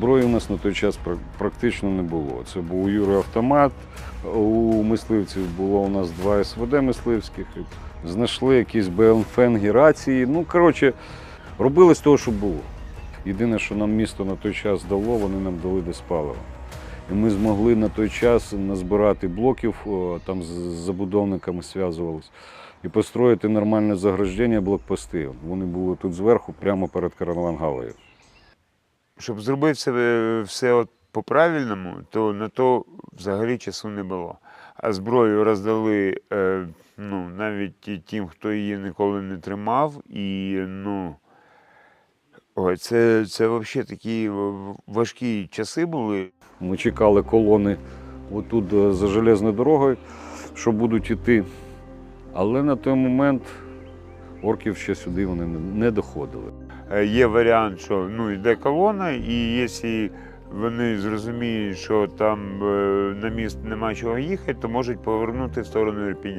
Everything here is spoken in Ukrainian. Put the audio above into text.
Зброї у нас на той час практично не було. Це був у Юри автомат, у мисливців було у нас два СВД мисливських. Знайшли якісь БЛФНГі, рації. Ну, коротше, робили з того, що було. Єдине, що нам місто на той час дало, вони нам дали десь паливо. І ми змогли на той час назбирати блоків, там з забудовниками зв'язувалися, і построїти нормальне заграждення блокпости. Вони були тут зверху, прямо перед Каравангалею. Щоб зробити все, все от по-правильному, то на то взагалі часу не було. А зброю роздали е, ну, навіть тим, хто її ніколи не тримав. І ну, ой, це, це взагалі такі важкі часи були. Ми чекали колони отут е, за железною дорогою, що будуть йти. Але на той момент орків ще сюди вони не- доходили. Е, Є варіант, що ну, йде колона, і якщо вони зрозуміють, що там е, на міст нема чого їхати, то можуть повернути в сторону Ірпіня.